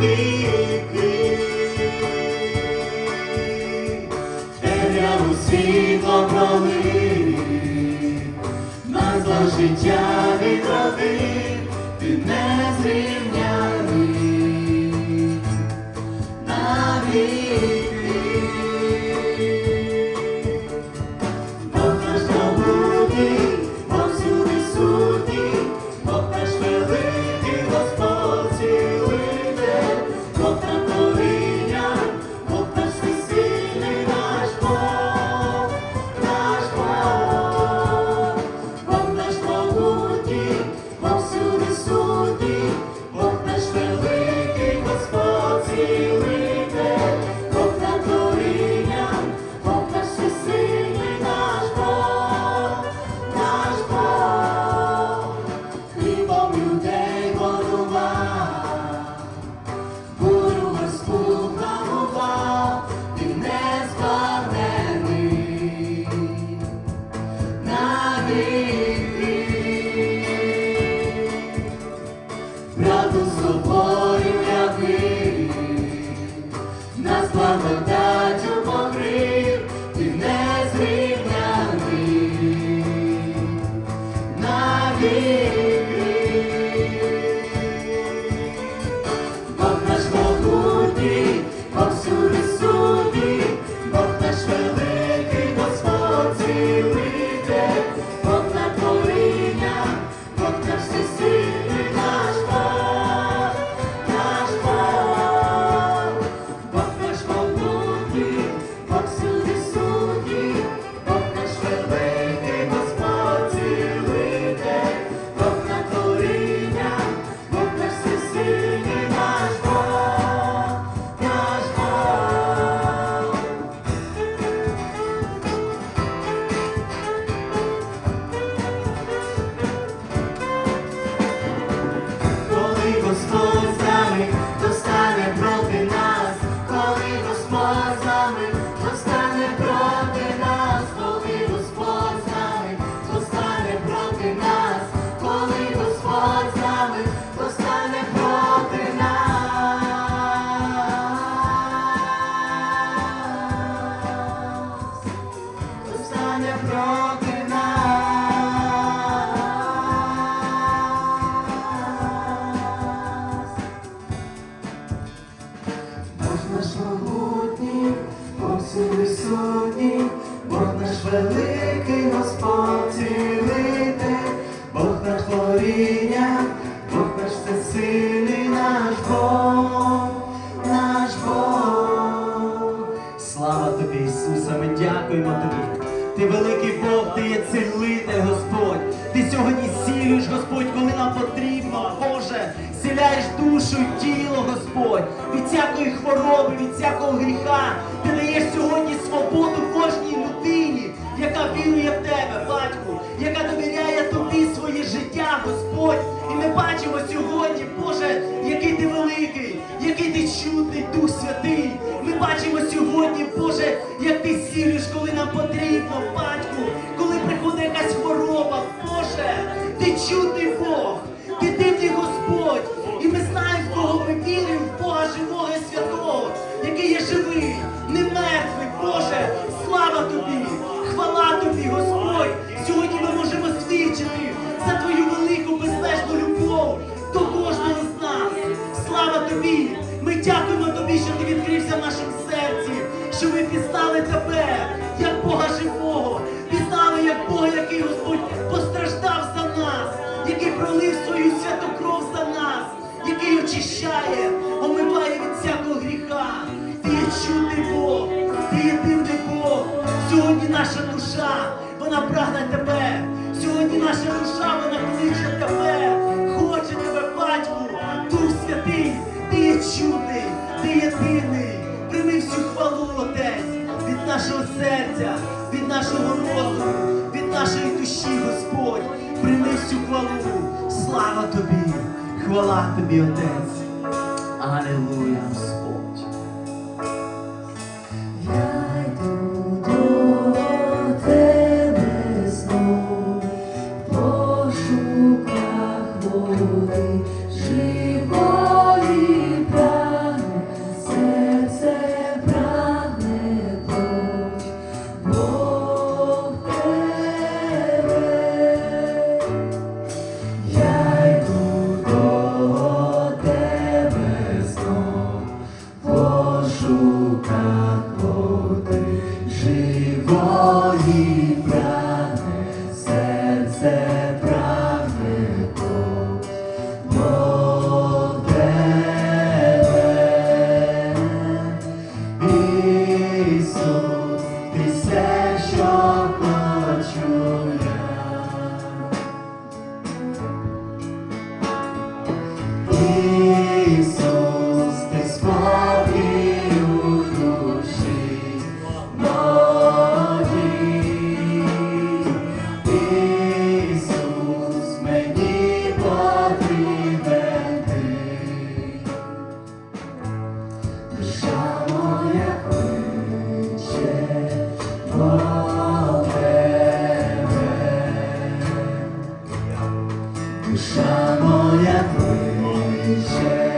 навіки. Темряву світло пролив, нас до життя навіки. Судній, Бог наш великий Господь цілитель, Бог наш творіння, Бог наш всесильний наш Бог, наш Бог. Слава тобі, Ісусе, ми дякуємо тобі. Ти великий Бог, ти є цілитель, Господь. Ти сьогодні сілюєш, Господь, коли нам потрібно, Боже. Зціляєш душу і тіло, Господь, від всякої хвороби, від всякого гріха. Ти даєш сьогодні ти Дух Святий. Ми бачимо сьогодні, Боже, як ти сілюєш, коли нам потрібно, батьку, коли приходить якась хвороба, Боже, ти чудний Бог, ти дивний Господь. І ми знаємо, в кого ми віримо, в Бога живого і святого, який є живий, не мертвий, Боже. Слава тобі, хвала тобі, Господь. Сьогодні ми можемо свідчити очищає, омиває від всякого гріха. Ти є чудний Бог, ти є дивний Бог. Сьогодні наша душа, вона прагне тебе. Сьогодні наша душа, вона кличе тебе, хоче тебе, батьку, Дух Святий, ти є чудний, ти є дивний. Прийми всю хвалу, Отець, від нашого серця, від нашого розуму, від нашої душі, Господь. Прийми всю хвалу. Слава тобі, хвала тобі, Отець. Алілуя, Господь. Душа моя кличе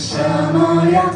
Душа моя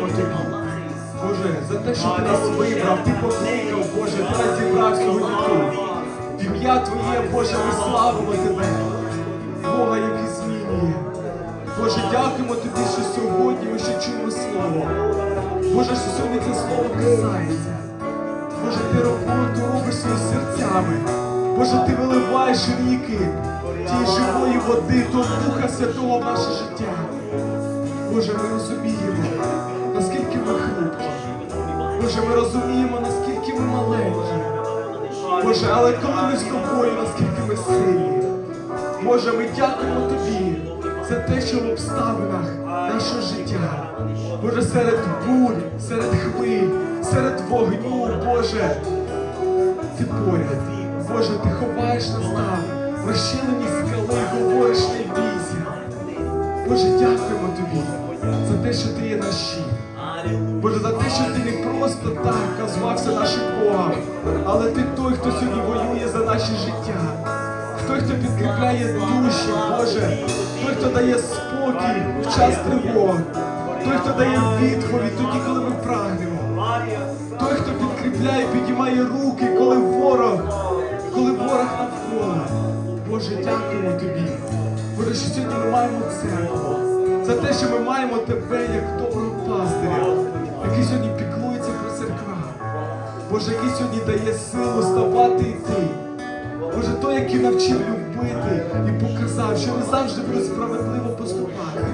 Боже. Боже, за те, що ти нас вибрав, ти покликав, Боже, ти нас зібрав сьогодні тут. Ім'я Твоє, Боже, ми славимо Тебе. Бога, який змінює. Боже, дякуємо тобі, що сьогодні ми ще чуємо слово. Боже, що сьогодні це слово касається. Боже, ти роботу робиш своїми серцями. Боже, ти виливаєш ріки тієї живої води, того Духа Святого в наше життя. Боже, ми розуміємо, наскільки ми хрупкі. Боже, ми розуміємо, наскільки ми маленькі. Боже, але коли ми з тобою, наскільки ми сильні. Боже, ми дякуємо тобі за те, що в обставинах нашого життя. Боже, серед бурь, серед хвиль, серед вогню, Боже, ти поряд. Боже, ти ховаєш нас там, розчинені скали, говориш не бійся. Боже, дякуємо тобі за те, що ти є наш щит. Боже, за те, що ти не просто так назвався нашим Богом, але ти той, хто сьогодні воює за наші життя. Той, хто підкріпляє душі, Боже, той, хто дає спокій в час тривог, той, хто дає відповідь тоді, коли ми прагнемо. той, хто підкріпляє, підіймає руки, коли ворог, коли ворог навколо. Боже, дякуємо тобі. Боже, що сьогодні ми маємо церкву. За те, що ми маємо тебе як доброго пастиря, який сьогодні піклується про церква. Боже, який сьогодні дає силу ставати і йти. Боже, той, який навчив любити і показав, що не завжди буде справедливо поступати.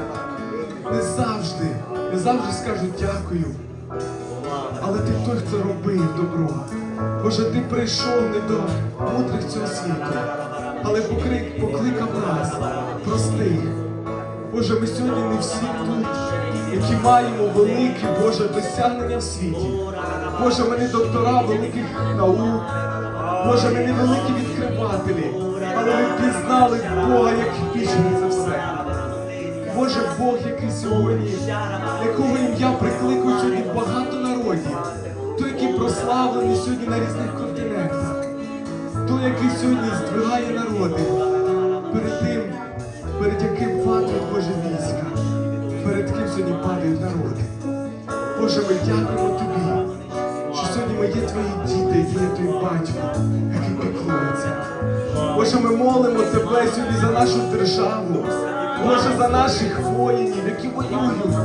Не завжди, не завжди скажуть дякую. Але ти той, хто робив добро. Боже, ти прийшов не до мудрих цього світу, але покликав нас, простих. Боже, ми сьогодні не всі тут, які маємо великі, Боже, досягнення в світі. Боже, ми не доктора великих наук. Боже, ми не великі відкривателі, але ми пізнали Бога як більше за все. Боже Бог, який сьогодні, якого ім'я прикликують сьогодні багато народів, той, який прославлений сьогодні на різних континентах, той, який сьогодні здвигає народи перед тим, перед яким падають Боже війська, перед ким сьогодні падають народи. Боже, ми дякуємо Тобі, що сьогодні ми є твої діти, є твій батько, який піклується. Боже, ми молимо Тебе сьогодні за нашу державу. Боже, за наших воїнів, які воюють.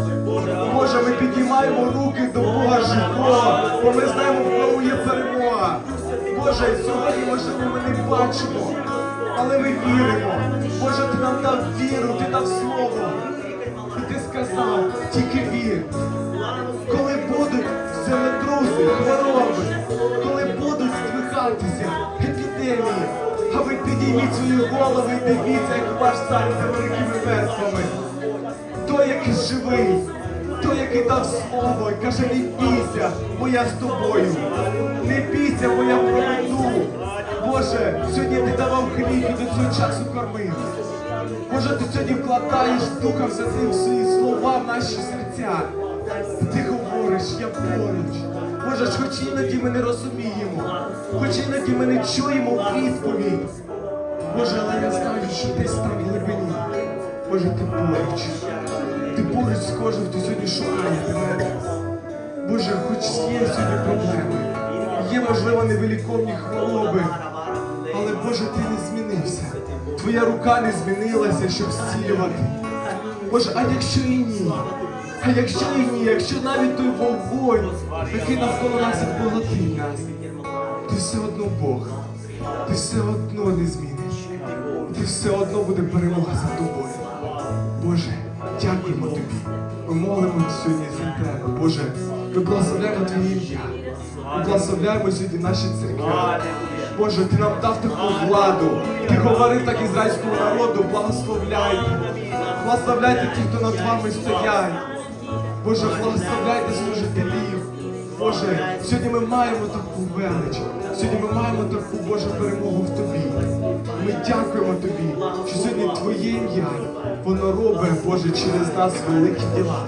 Боже, ми піднімаємо руки до Бога живого, бо ми знаємо, в кому є перемога. Боже, сьогодні, можливо, ми не бачимо, але ми віримо. Боже, ти нам дав віру, ти дав слово. І ти сказав, тільки вір. Коли будуть землетруси, хвороби, коли будуть здвигатися епідемії, а ви підійміть свої голови і дивіться, як ваш цар за великими верствами. Той, який живий, той, який дав слово і каже, не бійся, бо я з тобою. Не бійся, бо я проведу. Боже, сьогодні ти давав хліб і до цього часу кормив. Може, ти сьогодні вкладаєш Духом Святим свої слова в наші серця. Ти говориш, я поруч. Боже, хоч іноді ми не розуміємо, хоч іноді ми не чуємо відповідь. Боже, але я знаю, що десь там в глибині. Боже, ти поруч. Ти поруч з кожним, хто сьогодні шукає тебе. Боже, хоч є сьогодні проблеми, є, можливо, невиліковні хвороби, але Боже, ти не змінився. Твоя рука не змінилася, щоб зцілювати. Боже, а якщо і ні? А якщо і ні, якщо навіть той вогонь, який навколо нас відболотив нас, ти все одно Бог, ти все одно не зміниш. Ти все одно буде перемога за тобою. Боже, дякуємо тобі. Ми молимо сьогодні за тебе. Боже, ми благословляємо Твоє ім'я. Ми благословляємо сьогодні наші церкви. Боже, ти нам дав таку владу. Ти говорив так ізраїльському народу, благословляйте. Благословляйте тих, хто над вами стоять. Боже, благословляйте служителів. Боже, сьогодні ми маємо таку велич. Сьогодні ми маємо таку Божу перемогу в тобі. Ми дякуємо тобі, що сьогодні Твоє ім'я, воно робить, Боже, через нас великі діла.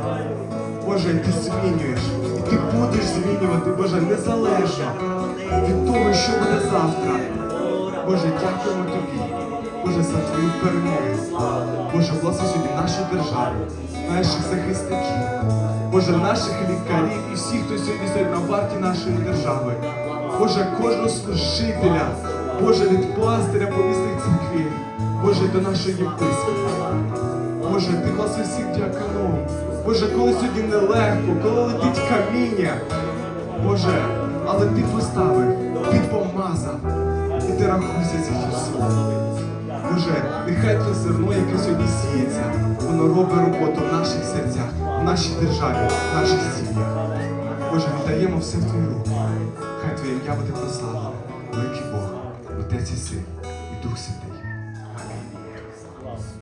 Боже, ти змінюєш. І ти будеш змінювати, Боже, незалежно від того, що буде завтра. Боже, дякуємо тобі. Боже, за твою перемогу. Боже, благослови сьогодні нашу державу, наших захисників, Боже, наших лікарів і всіх, хто сьогодні стоїть на варті нашої держави. Боже, кожного служителя, Боже, від пастиря помісних церквів, Боже, до нашої єпископа. Боже, ти благослови всіх діаконов. Боже, коли сьогодні нелегко, коли летить каміння. Боже, але ти поставив, ти помазав, і ти рахуйся з їх. Боже, нехай те зерно, яке сьогодні сіється, воно робить роботу в наших серцях, в нашій державі, в наших сім'ях. Боже, віддаємо все в Твої руки. Хай Твоє ім'я буде прославлене, великий Бог, Отець і Син і Дух Святий.